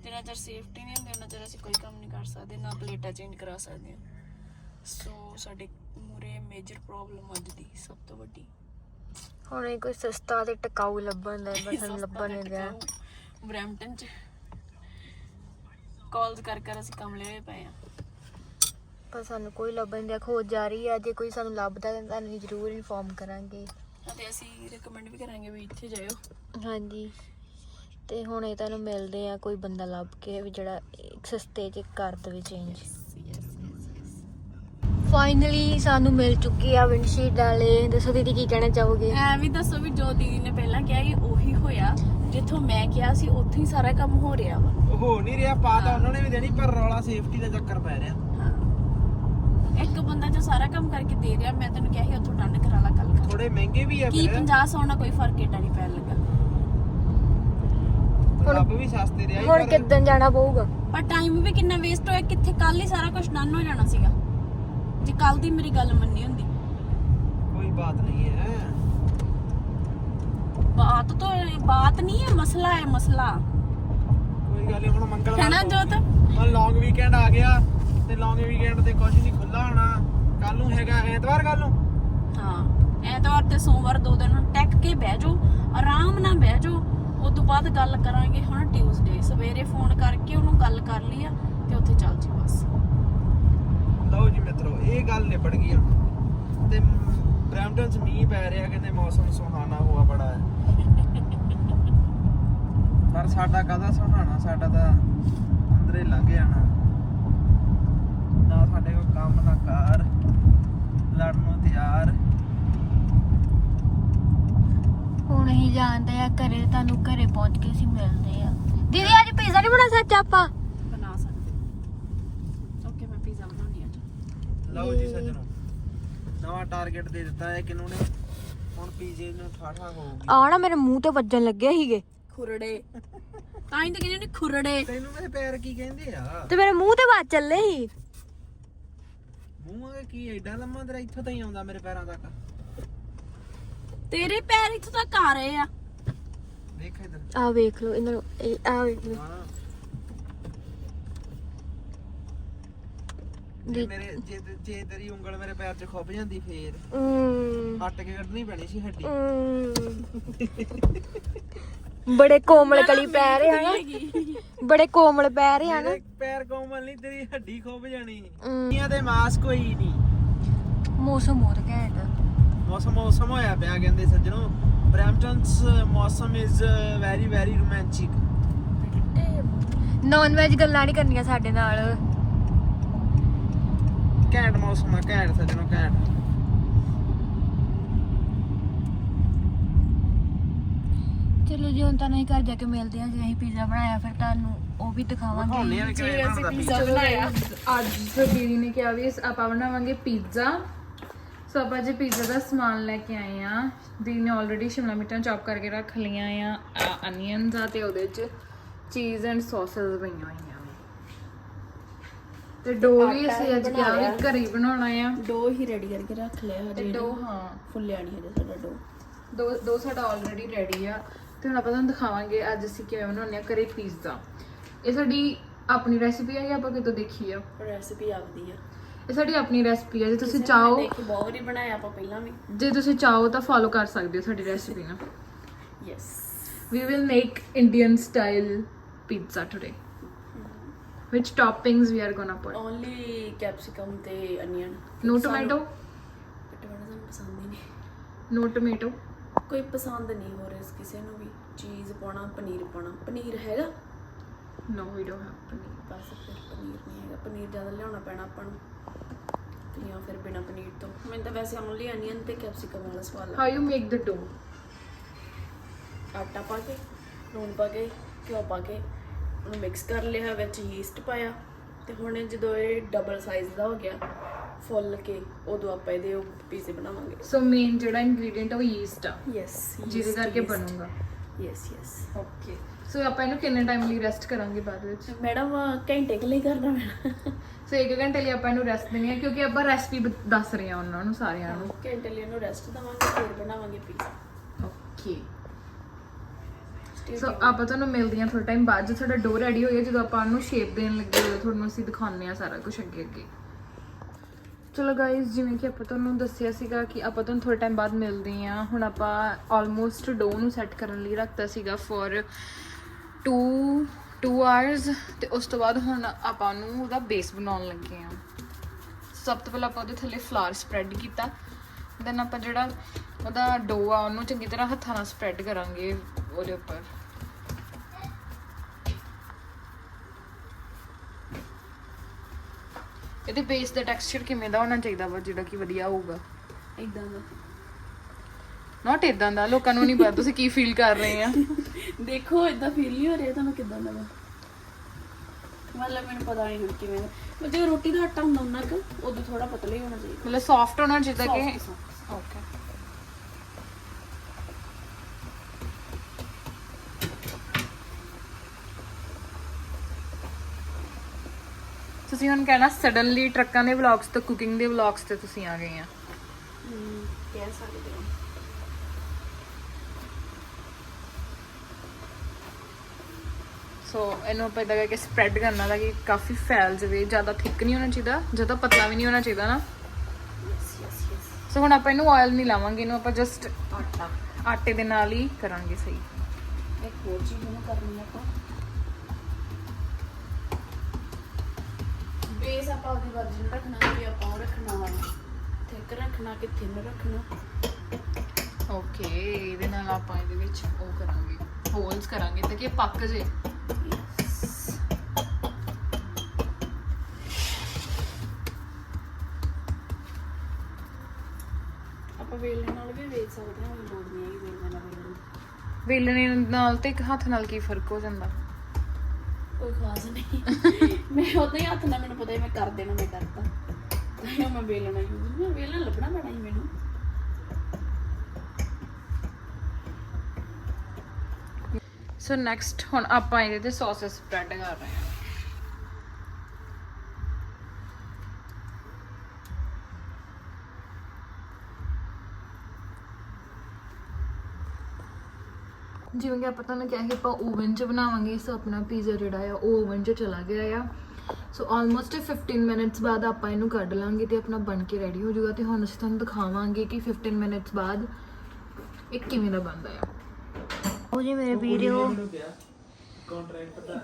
ਜਿੰਨਾ ਚਿਰ ਸੇਫਟੀ ਨਹੀਂ ਹੁੰਦੀ ਉਹਨਾਂ ਚਿਰ ਅਸੀਂ ਕੋਈ ਕੰਮ ਨਹੀਂ ਕਰ ਸਕਦੇ ਨਾ ਪਲੇਟਾਂ ਚੇਂਜ ਕਰਾ ਸਕਦੇ ਹਾਂ। ਸੋ ਸਾਡੇ ਮੂਰੇ ਮੇਜਰ ਪ੍ਰੋਬਲਮ ਅੱਜ ਦੀ ਸਭ ਤੋਂ ਵੱਡੀ। ਹੁਣ ਇਹ ਕੋਈ ਸਸਤਾ ਤੇ ਟਿਕਾਊ ਲੱਭਣ ਦਾ (laughs) ਬਸ ਸਾਨੂੰ ਲੱਭਣ ਨਹੀਂ ਰਿਹਾ ਬ੍ਰੈਂਪਟਨ ਚ ਕਾਲਸ ਕਰ ਕਰ ਅਸੀਂ ਕੰਮ ਲਏ ਪਏ ਆ। ਪਰ ਸਾਨੂੰ ਕੋਈ ਲੱਭਣ ਰਿਹਾ ਖੋਜ ਜਾਰੀ ਆ। ਜੇ ਕੋਈ ਸਾਨੂੰ ਲੱਭਦਾ ਤਾਂ ਤੁਹਾਨੂੰ ਅਸੀਂ ਜ਼ਰੂਰ ਇਨਫੋਰਮ ਕਰਾਂਗੇ। ਅਤੇ ਅਸੀਂ ਰეკਮੈਂਡ ਵੀ ਕਰਾਂਗੇ ਵੀ ਇੱਥੇ ਜਾਇਓ। ਹਾਂਜੀ। ਤੇ ਹੁਣ ਇਹ ਤੁਹਾਨੂੰ ਮਿਲਦੇ ਆ ਕੋਈ ਬੰਦਾ ਲੱਭ ਕੇ ਵੀ ਜਿਹੜਾ ਇੱਕ ਸਸਤੇ ਚ ਕਰ ਦੇਵੇ ਚੇਂਜ ਫਾਈਨਲੀ ਸਾਨੂੰ ਮਿਲ ਚੁੱਕੀ ਆ ਵਿੰਡਸ਼ੀਟ ਵਾਲੇ। ਦੱਸੋ ਦੀਦੀ ਕੀ ਕਹਿਣਾ ਚਾਹੋਗੇ? ਐ ਵੀ ਦੱਸੋ ਵੀ ਜੋ ਦੀਦੀ ਨੇ ਪਹਿਲਾਂ ਕਿਹਾ ਇਹ ਉਹੀ ਹੋਇਆ। ਜਿੱਥੋਂ ਮੈਂ ਕਿਹਾ ਸੀ ਉੱਥੇ ਹੀ ਸਾਰਾ ਕੰਮ ਹੋ ਰਿਹਾ ਵਾ। ਹੋ ਨਹੀਂ ਰਿਹਾ ਪਾ ਤਾਂ ਉਹਨਾਂ ਨੇ ਵੀ ਦੇਣੀ ਪਰ ਰੌਲਾ ਸੇਫਟੀ ਦਾ ਚੱਕਰ ਪੈ ਰਿਹਾ। ਇੱਕ ਬੰਦਾ ਜੋ ਸਾਰਾ ਕੰਮ ਕਰਕੇ ਦੇ ਰਿਹਾ ਮੈਂ ਤੈਨੂੰ ਕਿਹਾ ਸੀ ਉੱਥੋਂ ਡਨ ਕਰਾ ਲਾ ਕੱਲ ਕਰ ਥੋੜੇ ਮਹਿੰਗੇ ਵੀ ਆ ਕੀ ਫਿਰ। 50 ਸੌ ਨਾਲ ਕੋਈ ਫ਼ਰਕ ਏਡਾ ਨਹੀਂ ਪੈਣ ਲੱਗਾ। ਰੱਬ ਵੀ ਸਸਤੇ ਰਿਹਾ ਹੁਣ ਕਿੱਦਣ ਜਾਣਾ ਪਊਗਾ? ਪਰ ਟਾਈਮ ਵੀ ਕਿੰਨਾ ਵੇਸਟ ਹੋਇਆ ਕਿੱਥੇ ਕੱਲ ਹੀ ਸਾਰਾ ਕੁਝ ਡਨ ਹੋ ਜਾਣਾ ਸੀਗਾ। ਜੇ ਕੱਲ ਦੀ ਮੇਰੀ ਗੱਲ ਮੰਨੀ ਹੁੰਦੀ। ਕੋਈ ਬਾਤ ਨਹੀਂ ਹੈ। ਬਾਤ ਤੋਂ ਬਾਤ ਨਹੀਂ ਹੈ ਮਸਲਾ ਹੈ ਮਸਲਾ। ਕੋਈ ਗੱਲ ਨਹੀਂ ਹੁਣ ਮੰਗਲਵਾਰ ਹੈ ਨਾ ਤੋਂ- ਜੋਤ? ਹੁਣ ਲੌਂਗ ਵੀਕਐਂਡ ਆ ਗਿਆ। ਤੇ ਲੌਂਗ ਵੀਕਐਂਡ ਤੇ ਕੁਝ ਨਹੀਂ ਖੁੱਲਾ ਹੋਣਾ। ਕੱਲ ਨੂੰ ਹੈਗਾ ਐਤਵਾਰ ਕੱਲ ਨੂੰ? ਹਾਂ ਐਤਵਾਰ ਤੇ ਸੋਮਵਾਰ ਦੋ ਦਿਨ ਟੈਕ ਕੇ ਬਹਿ ਜਾਓ ਆਰਾਮ ਨਾਲ ਬਹਿ ਜਾਓ। ਉਸ ਤੋਂ ਬਾਅਦ ਗੱਲ ਕਰਾਂਗੇ ਹੁਣ ਟਿਊਜ਼ਡੇ ਸਵੇਰੇ ਫੋਨ ਕਰਕੇ ਉਹਨੂੰ ਗੱਲ ਕਰ ਲਈ ਆ ਤੇ ਉੱਥੇ ਚੱਲ ਜੀ ਬਸ। ਲਓ ਜੀ ਮਿੱਤਰੋ ਇਹ ਗੱਲ ਨਿਬੜ ਗਈ ਹੁਣ। ਤੇ ਬ੍ਰੈਂਪਟਨ ਚ ਮੀਂਹ ਪੈ ਰਿਹਾ ਕਹਿੰਦੇ ਮੌਸਮ ਸੁਹਾਣਾ ਹੋਆ ਬੜਾ ਹੈ। ਪਰ ਸਾਡਾ ਕਾਹਦਾ ਸੁਹਾਣਾ? ਸਾਡਾ ਤਾਂ ਅੰਦਰੇ ਲੰਘ ਜਾਣਾ। ਨਾ ਸਾਡੇ ਕੋਲ ਕੰਮ ਨਾ ਕਾਰ ਲੜਨ ਨੂੰ ਤਿਆਰ। ਹੁਣ ਅਸੀਂ ਜਾਣਦੇ ਆ ਘਰੇ ਤੁਹਾਨੂੰ ਘਰੇ ਪਹੁੰਚ ਕੇ ਅਸੀਂ ਮਿਲਦੇ ਆ। ਦੀਦੀ ਅੱਜ ਪੀਜ਼ਾ ਨਹੀਂ ਬਣਾ ਸੱਚ ਆਪਾਂ? ਬਣਾ ਸਕਦੇ ਓਕੇ ਮੈਂ ਪੀਜ਼ਾ ਬਣਾਉਣੀ ਅੱਜ। ਲਓ ਜੀ ਸੱਜਣੋ ਨਵਾਂ ਟਾਰਗੇਟ ਦੇ ਦਿੱਤਾ ਹੈ ਕਿਨੂੰ ਨੇ? ਹੁਣ ਪੀਜੇ ਨੂੰ ਠਾਠਾ ਹੋਊਗੀ। ਆ ਨਾ ਮੇਰੇ ਮੂੰਹ ਤੇ ਵੱਜਣ ਲੱਗੇ ਸੀਗੇ। ਖੁਰੜੇ। ਤਾਂ ਹੀ ਤਾਂ ਕਹਿੰਦੇ ਨੇ ਖੁਰੜੇ। ਤੈਨੂੰ ਮੇਰੇ ਪੈਰ ਕੀ ਕਹਿੰਦੇ ਆ? ਤੇ ਮੇਰੇ ਮੂੰਹ ਤੇ ਵੱਜ ਚੱਲੇ ਸੀ ਮੂੰਹ ਆ ਕੀ ਐਡਾ ਲੰਮਾ ਤੇਰਾ ਇੱਥੋਂ ਤਾਈਂ ਆਉਂਦਾ ਮੇਰੇ ਪੈਰਾਂ ਤੱਕ। ਤੇਰੇ ਪੈਰ ਇੱਥੋਂ ਤੱਕ ਆ ਰਹੇ ਆ। ਦੇਖ ਇਧਰ। ਆ ਵੇਖ ਲਓ ਇਹਨਾਂ ਨੂੰ ਇਹ ਆ ਵੇਖ ਲਓ। ਹਾਂ। ਜੇ ਮੇਰੇ ਜੇ ਜੇ ਤੇਰੀ ਉਂਗਲ ਮੇਰੇ ਪੈਰ 'ਚ ਖੁੱਭ ਜਾਂਦੀ ਫੇਰ। ਹਮ, ਹੱਟ ਕੇ ਕੱਢਣੀ ਪੈਣੀ ਸੀ ਹੱਡੀ। ਬੜੇ ਕੋਮਲ ਕਲੀ ਪੈ ਰਹੇ ਆ ਨਾ। ਬੜੇ ਕੋਮਲ ਪੈ ਰਹੇ ਆ ਨਾ। ਮੇਰੇ ਪੈਰ ਕੋਮਲ ਨਹੀਂ ਤੇਰੀ ਹੱਡੀ ਖੁੱਭ ਜਾਣੀ। ਦੁਨੀਆ ਤੇ ਮਾਸ ਕੋਈ ਨਹੀਂ। ਮੌਸਮ ਬਹੁਤ ਘੈਂਟ ਮੌਸਮ ਮੌਸਮ ਹੋਇਆ ਪਿਆ ਕਹਿੰਦੇ ਸੱਜਣੋ। ਬ੍ਰੈਂਪਟਨਸ ਮੌਸਮ is very very ਰੋਮਾਂਚਿਕ non veg ਗੱਲਾਂ ਨਹੀਂ ਕਰਨੀਆਂ ਸਾਡੇ ਨਾਲ। ਘੈਂਟ ਮੌਸਮ ਆ ਘੈਂਟ ਸੱਜਣੋ ਘੈਂਟ। ਚਲੋ ਜੀ ਹੁਣ ਤੁਹਾਨੂੰ ਅਸੀਂ ਘਰ ਜਾ ਕੇ ਮਿਲਦੇ ਹਾਂ ਜੇ ਅਸੀਂ ਪੀਜ਼ਾ ਬਣਾਇਆ ਫਿਰ ਤੁਹਾਨੂੰ ਉਹ ਵੀ ਦਿਖਾਵਾਂਗੇ। ਆ ਵੀ ਕਿਵੇਂ ਬਣਦਾ ਪੀਜ਼ਾ ਪੀਜ਼ਾ ਬਣਾਇਆ। ਅੱਜ ਫਿਰ ਦੀਦੀ ਨੇ ਕਿਹਾ ਵੀ ਆਪਾਂ ਬਣਾਵਾਂਗੇ ਪੀਜ਼ਾ ਸੋ ਆਪਾਂ ਜੀ ਪੀਜ਼ਾ ਦਾ ਸਮਾਨ ਲੈ ਕੇ ਆਏ ਆ ਦੀ ਨੇ ਆਲਰੇਡੀ ਸ਼ਿਮਲਾ ਮਿਰਚਾਂ ਚੌਪ ਕਰਕੇ ਰੱਖ ਲਈਆਂ ਆ ਅਨੀਅਨਸ ਆ ਤੇ ਉਹਦੇ ਚ ਚੀਜ਼ ਐਂਡ ਸੌਸਸ ਪਈਆਂ ਹੋਈਆਂ ਨੇ। ਤੇ ਡੋ ਵੀ ਅਸੀਂ ਅੱਜ ਕਿਹਾ ਵੀ ਘਰੇ ਹੀ ਬਣਾਉਣਾ ਆ। ਡੋ ਹੀ ਰੈਡੀ ਕਰਕੇ ਰੱਖ ਲਿਆ ਹਜੇ ਤੇ ਡੋ ਹਾਂ। ਫੁੱਲਿਆ ਨਹੀਂ ਹਜੇ ਸਾਡਾ ਡੋ। ਦੋ ਦੋ ਸਾਡਾ ਆਲਰੇਡੀ ਰੈਡੀ ਆ। ਤੇ ਹੁਣ ਆਪਾਂ ਤੁਹਾਨੂੰ ਦਿਖਾਵਾਂਗੇ ਅੱਜ ਅਸੀਂ ਕਿਵੇਂ ਬਣਾਉਂਦੇ ਆ ਘਰੇ ਪੀਜ਼ਾ ਇਹ ਸਾਡੀ ਆਪਣੀ ਰੈਸਿਪੀ ਹੈ ਜਾਂ ਆਪਾਂ ਕਿਤੋਂ ਦੇਖੀ ਆ? ਰੈਸਿਪੀ ਆਪਦੀ ਆ। ਇਹ ਸਾਡੀ ਆਪਣੀ ਰੈਸਿਪੀ ਹੈ ਜੇ ਤੁਸੀਂ ਚਾਹੋ ਦੇਖੀ ਬਹੁਤ ਵਾਰੀ ਬਣਾਇਆ ਆਪਾਂ ਪਹਿਲਾਂ ਵੀ। ਜੇ ਤੁਸੀਂ ਚਾਹੋ ਤਾਂ ਫੋਲੋ ਕਰ ਸਕਦੇ ਹੋ ਸਾਡੀ ਰੈਸਿਪੀ ਨੂੰ। Yes we will make Indian style pizza today. Which toppings we are gonna put? Only capsicum ਤੇ ਅਨੀਅਨ No tomato? ਸਾਨੂੰ ਪਸੰਦ ਹੀ ਨਹੀਂ। No tomato? ਕੋਈ ਪਸੰਦ ਨਹੀਂ ਹੋ ਰਿਹਾ ਕਿਸੇ ਨੂੰ ਵੀ। ਚੀਜ਼ ਪਾਉਣਾ ਪਨੀਰ ਪਾਉਣਾ। ਪਨੀਰ ਹੈਗਾ? No, we don't have paneer. ਬਸ ਫਿਰ ਪਨੀਰ ਨਹੀਂ ਹੈਗਾ। ਪਨੀਰ ਜ਼ਿਆਦਾ ਲਿਆਉਣਾ ਪੈਣਾ ਆਪਾਂ ਨੂੰ। ਤੇ ਜਾਂ ਫਿਰ ਬਿਨਾ ਪਨੀਰ ਤੋਂ। ਮੈਨੂੰ ਤਾਂ ਵੈਸੇ ਓਨਲੀ ਅਨੀਅਨ ਤੇ ਕੈਪਸਿਕਮ ਵਾਲਾ How you make the dough? ਆਟਾ ਪਾ ਕੇ ਲੂਣ ਪਾ ਕੇ ਘਿਓ ਪਾ ਕੇ ਉਹਨੂੰ ਮਿਕਸ ਕਰ ਲਿਆ ਵਿੱਚ ਯੀਸਟ ਪਾਇਆ। ਤੇ ਹੁਣ ਇਹ ਜਦੋਂ ਇਹ ਡਬਲ ਸਾਈਜ਼ ਦਾ ਹੋ ਗਿਆ ਫੁੱਲ ਕੇ ਉਦੋਂ ਆਪਾਂ ਇਹਦੇ ਉਹ ਪੀਜ਼ੇ ਬਣਾਵਾਂਗੇ। So main ਜਿਹੜਾ ਆ ਉਹ yeast ਆ? ਯੈਸ ਜਿਹਦੇ ਕਰਕੇ ਬਣੂਗਾ? Yes yes Okay. So ਆਪਾਂ ਇਹਨੂੰ ਕਿੰਨੇ ਟਾਈਮ ਲਈ ਰੈਸਟ ਕਰਾਂਗੇ ਬਾਅਦ ਵਿੱਚ? ਮੈਡਮ ਘੰਟੇ ਕੁ ਲਈ ਕਰਨਾ ਮੈਡਮ ਸੋ ਇੱਕ ਘੰਟੇ ਲਈ ਆਪਾਂ ਇਹਨੂੰ ਰੈਸਟ ਦੇਣੀ ਹੈ ਕਿਉਂਕਿ ਆਪਾਂ ਰੈਸਪੀ ਦੱਸ ਰਹੇ ਹਾਂ ਉਹਨਾਂ ਨੂੰ ਸਾਰਿਆਂ ਨੂੰ। ਘੰਟੇ ਲਈ ਇਹਨੂੰ ਰੈਸਟ ਦਵਾਂਗੇ ਫਿਰ ਬਣਾਵਾਂਗੇ ਪੀਜ਼ਾ ਓਕੇ ਸੋ ਆਪਾਂ ਤੁਹਾਨੂੰ ਮਿਲਦੇ ਹਾਂ ਥੋੜਾ ਟਾਈਮ ਬਾਅਦ ਜਦੋਂ ਸਾਡਾ ਡੋ ਰੈਡੀ ਹੋ ਗਿਆ ਜਦੋਂ ਆਪਾਂ ਉਹਨੂੰ ਸ਼ੇਪ ਦੇਣ ਲੱਗੇ ਉਦੋਂ ਤੁਹਾਨੂੰ ਅਸੀਂ ਦਿਖਾਉਂਦੇ ਆ ਸਾਰਾ ਕੁਝ ਅੱਗੇ ਅੱਗੇ ਚਲੋ ਗਾਇਜ਼ ਜਿਵੇਂ ਕਿ ਆਪਾਂ ਤੁਹਾਨੂੰ ਦੱਸਿਆ ਸੀਗਾ ਕਿ ਆਪਾਂ ਤੁਹਾਨੂੰ ਥੋੜਾ ਟਾਈਮ ਬਾਅਦ ਮਿਲਦੇ ਹਾਂ। ਹੁਣ ਆਪਾਂ ਆਲਮੋਸਟ ਡੋ ਨੂੰ ਸੈੱਟ ਕਰਨ ਲਈ ਰੱਖਤਾ ਸੀਗਾ ਫॉर 2 2 ਆਵਰਸ ਤੇ ਉਸ ਤੋਂ ਬਾਅਦ ਹੁਣ ਆਪਾਂ ਨੂੰ ਉਹਦਾ ਬੇਸ ਬਣਾਉਣ ਲੱਗੇ ਹਾਂ। ਸਭ ਤੋਂ ਪਹਿਲਾਂ ਆਪਾਂ ਉਹਦੇ ਥੱਲੇ ਫਲਾਰ ਸਪਰੈਡ ਕੀਤਾ। ਦੈਨ ਆਪਾਂ ਜਿਹੜਾ ਉਹਦਾ ਡੋ ਆ, ਉਹਨੂੰ ਚੰਗੀ ਤਰ੍ਹਾਂ ਹੱਥਾਂ ਨਾਲ ਸਪਰੈਡ ਕਰਾਂਗੇ ਉਹਦੇ ਉੱਪਰ। ਇਹਦੇ ਬੇਸ ਦਾ ਟੈਕਸਚਰ ਕਿਵੇਂ ਦਾ ਹੋਣਾ ਚਾਹੀਦਾ ਵਾ ਜਿਹੜਾ ਕਿ ਵਧੀਆ ਹੋਊਗਾ? ਇਦਾਂ ਦਾ। ਨਾਟ ਇਦਾਂ ਦਾ ਲੋਕਾਂ ਨੂੰ ਨਹੀਂ ਪਤਾ ਤੁਸੀਂ ਕੀ ਫੀਲ ਕਰ ਰਹੇ ਆ। ਦੇਖੋ ਇਦਾਂ ਫੀਲ ਨਹੀਂ ਹੋ ਰਿਹਾ ਤੁਹਾਨੂੰ ਕਿਦਾਂ ਦਾ ਵਾ। ਮਤਲਬ ਮੈਨੂੰ ਪਤਾ ਨਹੀਂ ਹੁਣ ਕਿਵੇਂ ਦਾ। ਪਰ ਜੇ ਰੋਟੀ ਦਾ ਆਟਾ ਹੁੰਦਾ ਉਹਨਾਂ ਕੁ ਉਦੋਂ ਥੋੜਾ ਪਤਲਾ ਹੀ ਹੋਣਾ ਚਾਹੀਦਾ। ਮਤਲਬ ਸੌਫਟ ਹੋਣਾ ਚਾਹੀਦਾ ਕਿ ਓਕੇ ਤੁਸੀਂ ਹੁਣ ਕਹਿਣਾ ਸਡਨਲੀ ਟਰੱਕਾਂ ਦੇ ਵਲੌਗਸ ਤੋਂ ਕੁਕਿੰਗ ਦੇ ਵਲੌਗਸ ਤੇ ਤੁਸੀਂ ਆ ਗਏ ਆ। ਕਹਿ ਸਕਦੇ ਹੋ। ਸੋ ਇਹਨੂੰ ਆਪਾਂ ਇਦਾਂ ਕਰਕੇ ਸਪਰੈਡ ਕਰਨਾ ਤਾਂ ਕਿ ਕਾਫੀ ਫੈਲ ਜਾਵੇ ਜ਼ਿਆਦਾ ਥਿਕ ਨਹੀਂ ਹੋਣਾ ਚਾਹੀਦਾ ਜ਼ਿਆਦਾ ਪਤਲਾ ਵੀ ਨਹੀਂ ਹੋਣਾ ਚਾਹੀਦਾ ਨਾ। ਸੋ ਹੁਣ ਆਪਾਂ ਇਹਨੂੰ ਆਇਲ ਨਹੀਂ ਲਾਵਾਂਗੇ ਇਹਨੂੰ ਆਪਾਂ ਜਸਟ ਆਟਾ। ਆਟੇ ਦੇ ਨਾਲ ਹੀ ਕਰਾਂਗੇ ਸਹੀ। ਇੱਕ ਹੋਰ ਚੀਜ਼ ਨੂੰ ਕਰਨੀ ਆਪਾਂ। ਬੇਸ ਆਪਾਂ ਉਹਦੀ ਵਰਜਨ ਰੱਖਣਾ ਕਿ ਆਪਾਂ ਉਹ ਰੱਖਣਾ ਥਿਕ ਰੱਖਣਾ ਕਿ ਥਿਨ ਰੱਖਣਾ। ਓਕੇ ਇਹਦੇ ਨਾਲ ਆਪਾਂ ਇਹਦੇ ਵਿੱਚ ਉਹ ਕਰਾਂਗੇ ਹੋਲਸ ਕਰਾਂਗੇ ਤਾਂ ਕਿ ਇਹ ਪੱਕ ਜੇ। ਆਪਾਂ ਵੇਲਣੇ ਨਾਲ ਵੀ ਵੇਚ ਸਕਦੇ ਹਾਂ ਲੋੜ ਨਹੀਂ ਹੈਗੀ ਵੇਲਣੇ ਨਾਲ। ਵੇਲਣ ਨਾਲ ਤੇ ਇੱਕ ਹੱਥ ਨਾਲ ਕੀ ਫ਼ਰਕ ਹੋ ਜਾਂਦਾ? ਕੋਈ ਖਾਸ ਨਹੀਂ। ਮੈਂ ਉਹਦੇ ਹੀ ਹੱਥ ਨਾਲ ਮੈਨੂੰ ਪਤਾ ਹੀ ਮੈਂ ਕਰ ਦੇਣਾ, ਮੈਂ ਕਰਤਾ। ਤਾਂ ਮੈਂ ਵੇਲਣਾ ਯੂਜ਼ ਮੈਂ ਵੇਲਣਾ ਲੱਭਣਾ ਪੈਣਾ ਹੀ ਮੈਨੂੰ। ਸੋ ਨੈਕਸਟ ਹੁਣ ਆਪਾਂ ਇਹਦੇ ਤੇ ਸੌਸਸ ਸਪਰੈਡ ਕਰ ਰਹੇ ਹਾਂ। ਜਿਵੇਂ ਕਿ ਆਪਾਂ ਤੁਹਾਨੂੰ ਕਿਹਾ ਕਿ ਆਪਾਂ ਓਵਨ 'ਚ ਬਣਾਵਾਂਗੇ ਸੋ ਆਪਣਾ ਪੀਜ਼ਾ ਜਿਹੜਾ ਆ ਉਹ ਓਵਨ 'ਚ ਚਲਾ ਗਿਆ ਆ। ਸੋ ਆਲਮੋਸਟ 15 ਮਿੰਟਸ ਬਾਅਦ ਆਪਾਂ ਇਹਨੂੰ ਕੱਢ ਲਾਂਗੇ ਤੇ ਆਪਣਾ ਬਣ ਕੇ ਰੈਡੀ ਹੋ ਜਾਊਗਾ ਤੇ ਹੁਣ ਅਸੀਂ ਤੁਹਾਨੂੰ ਦਿਖਾਵਾਂਗੇ ਕਿ 15 ਮਿੰਟਸ ਬਾਅਦ ਇਹ ਕਿਵੇਂ ਦਾ ਬਣਦਾ ਆ। ਉਹ ਜੀ ਮੇਰੇ ਵੀਡੀਓ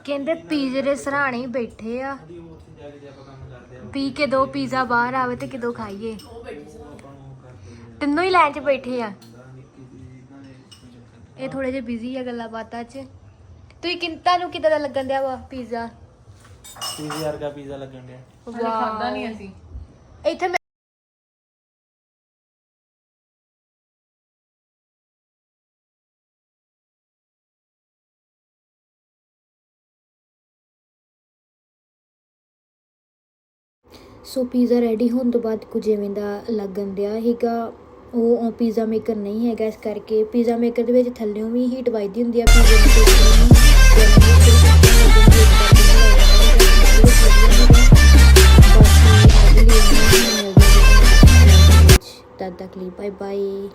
ਕਹਿੰਦੇ ਪੀਜ਼ੇ ਦੇ ਸਰਾਣੇ ਬੈਠੇ ਆ। ਪੀ ਕੇ ਦੋ ਪੀਜ਼ਾ ਬਾਹਰ ਆਵੇ ਤੇ ਕਿਦੋਂ ਖਾਈਏ? ਤਿੰਨੋਂ ਹੀ ਲਾਈਨ 'ਚ ਬੈਠੇ ਆ। ਇਹ ਥੋੜੇ ਜਿਹਾ ਬਿਜ਼ੀ ਆ ਗੱਲਾਂ ਬਾਤਾਂ 'ਚ। ਤੁਸੀਂ ਕਿੰਤਾ ਨੂੰ ਕਿਦਾਂ ਦਾ ਲੱਗਣ ਦਿਆ ਵਾ ਪੀਜ਼ਾ ਪੀਜ਼ਾ ਵਰਗਾ ਪੀਜ਼ਾ ਲੱਗਣ ਡਿਆ। ਹਲੇ ਖਾਦਾ ਨਹੀਂ ਅਸੀਂ। ਇੱਥੇ ਮੈਂ ਸੋ ਪੀਜ਼ਾ ਰੈਡੀ ਹੋਣ ਤੋਂ ਬਾਅਦ ਕੁਝ ਐਵੇਂ ਦਾ ਲੱਗਣ ਦਿਆ ਹੈਗਾ। ਉਹ ਪੀਜ਼ਾ ਮੇਕਰ ਨਹੀਂ ਹੈਗਾ ਇਸ ਕਰਕੇ। ਪੀਜ਼ਾ ਮੇਕਰ ਦੇ ਵਿੱਚ ਥੱਲੇੋਂ ਵੀ ਹੀਟ ਵੱਜਦੀ ਹੁੰਦੀ ਆ ਪੀਜ਼ੇ ਨੂੰ ਦੇਖਣ ਨੂੰ ਤੇ ਅੰਦਰੋਂ ਸਿਰਫ ਬਾਕੀ ਅਗਲੀ ਵੀਡੀਓ ਵਿੱਚ ਤਦ ਤੱਕ ਲਈ ਬਾਏ ਬਾਏ